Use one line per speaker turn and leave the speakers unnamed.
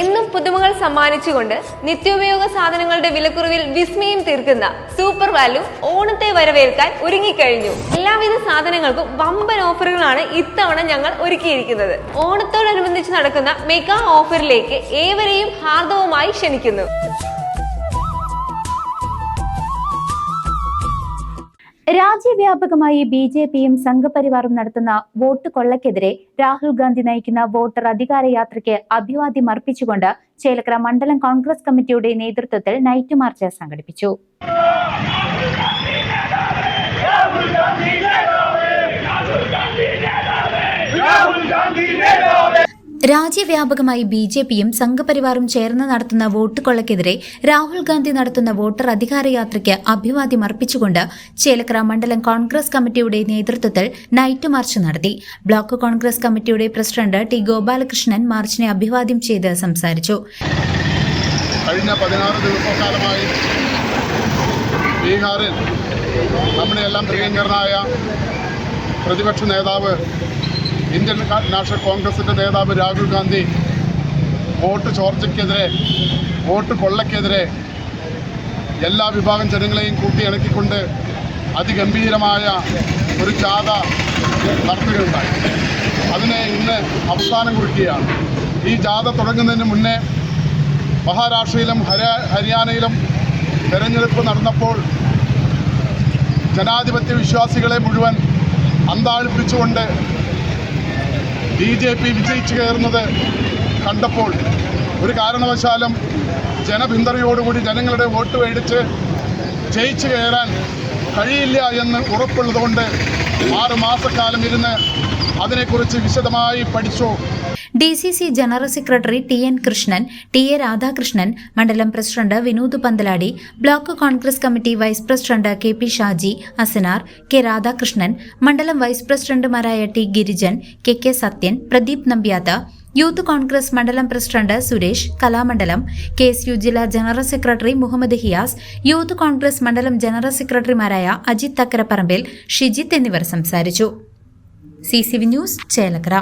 എന്നും പുതുമകൾ സമ്മാനിച്ചുകൊണ്ട് നിത്യോപയോഗ സാധനങ്ങളുടെ വിലക്കുറവിൽ വിസ്മയം തീർക്കുന്ന സൂപ്പർ വാല്യൂ ഓണത്തെ വരവേൽക്കാൻ ഒരുങ്ങിക്കഴിഞ്ഞു. എല്ലാവിധ സാധനങ്ങൾക്കും വമ്പൻ ഓഫറുകളാണ് ഇത്തവണ ഞങ്ങൾ ഒരുക്കിയിരിക്കുന്നത്. ഓണത്തോടനുബന്ധിച്ച് നടക്കുന്ന മെഗാ ഓഫറിലേക്ക് ഏവരെയും ഹാർദവമായി ക്ഷണിക്കുന്നു.
രാജ്യവ്യാപകമായി ബി ജെ പിയും സംഘപരിവാറും നടത്തുന്ന വോട്ട് കൊള്ളക്കെതിരെ രാഹുൽ ഗാന്ധി നയിക്കുന്ന വോട്ടർ അധികാര യാത്രയ്ക്ക് അഭിവാദ്യം അർപ്പിച്ചുകൊണ്ട് ചേലക്കര മണ്ഡലം കോൺഗ്രസ് കമ്മിറ്റിയുടെ നേതൃത്വത്തിൽ നൈറ്റ് മാർച്ച് സംഘടിപ്പിച്ചു. രാജ്യവ്യാപകമായി ബി ജെ പിയും സംഘപരിവാറും ചേർന്ന് നടത്തുന്ന വോട്ട് കൊള്ളക്കെതിരെ രാഹുൽ ഗാന്ധി നടത്തുന്ന വോട്ടർ അധികാര യാത്രയ്ക്ക് അഭിവാദ്യം അർപ്പിച്ചുകൊണ്ട് ചേലക്കര മണ്ഡലം കോൺഗ്രസ് കമ്മിറ്റിയുടെ നേതൃത്വത്തിൽ നൈറ്റ് മാർച്ച് നടത്തി. ബ്ലോക്ക് കോൺഗ്രസ് കമ്മിറ്റിയുടെ പ്രസിഡന്റ് ടി ഗോപാലകൃഷ്ണൻ മാർച്ചിനെ അഭിവാദ്യം ചെയ്ത് സംസാരിച്ചു.
കഴിഞ്ഞ പതിനാറ് ദിവസക്കാലമായി ബീഹാറിൽ നമ്മുടെ എല്ലാം പ്രതിപക്ഷ നേതാവ് ഇന്ത്യൻ നാഷണൽ കോൺഗ്രസിന്റെ നേതാവ് രാഹുൽ ഗാന്ധി വോട്ട് ചോർച്ചയ്ക്കെതിരെ വോട്ട് കൊള്ളയ്ക്കെതിരെ എല്ലാ വിഭാഗം ജനങ്ങളെയും കൂട്ടിയിണക്കിക്കൊണ്ട് അതിഗംഭീരമായ ഒരു ജാഥ നടത്തുകയുണ്ടായി. അതിനെ ഇന്ന് അവസാനം കുറിക്കുകയാണ്. ഈ ജാഥ തുടങ്ങുന്നതിന് മുന്നേ മഹാരാഷ്ട്രയിലും ഹരിയാനയിലും തെരഞ്ഞെടുപ്പ് നടന്നപ്പോൾ ജനാധിപത്യ വിശ്വാസികളെ മുഴുവൻ അന്താളിപ്പിച്ചുകൊണ്ട് ബി ജെ പി വിജയിച്ചു കയറുന്നത് കണ്ടപ്പോൾ ഒരു കാരണവശാലും ജനപിന്തുണയോടുകൂടി ജനങ്ങളുടെ വോട്ട് മേടിച്ച് ജയിച്ചു കയറാൻ കഴിയില്ല എന്ന് ഉറപ്പുള്ളതുകൊണ്ട് ആറ് മാസക്കാലം ഇരുന്ന് അതിനെക്കുറിച്ച് വിശദമായി പഠിച്ചു?
D C C general secretary T N Krishnan T A Radhakrishnan മണ്ഡലം president Vinod Panthaladi block Congress committee vice president K P Shaji Asanar K Radhakrishnan മണ്ഡലം വൈസ് പ്രസിഡന്റുമാരായ T Girijan K K Sathyan Pradeep Nambiath youth Congress മണ്ഡലം president Suresh Kalamandalam K S U ജില്ലാ general secretary Muhammad Hiyas youth Congress മണ്ഡലം general സെക്രട്ടറിമാരായ അജിത് തക്കരപ്പറമ്പിൽ ഷിജിത്ത് എന്നിവർ സംസാരിച്ചു. C C V news Chelakkara.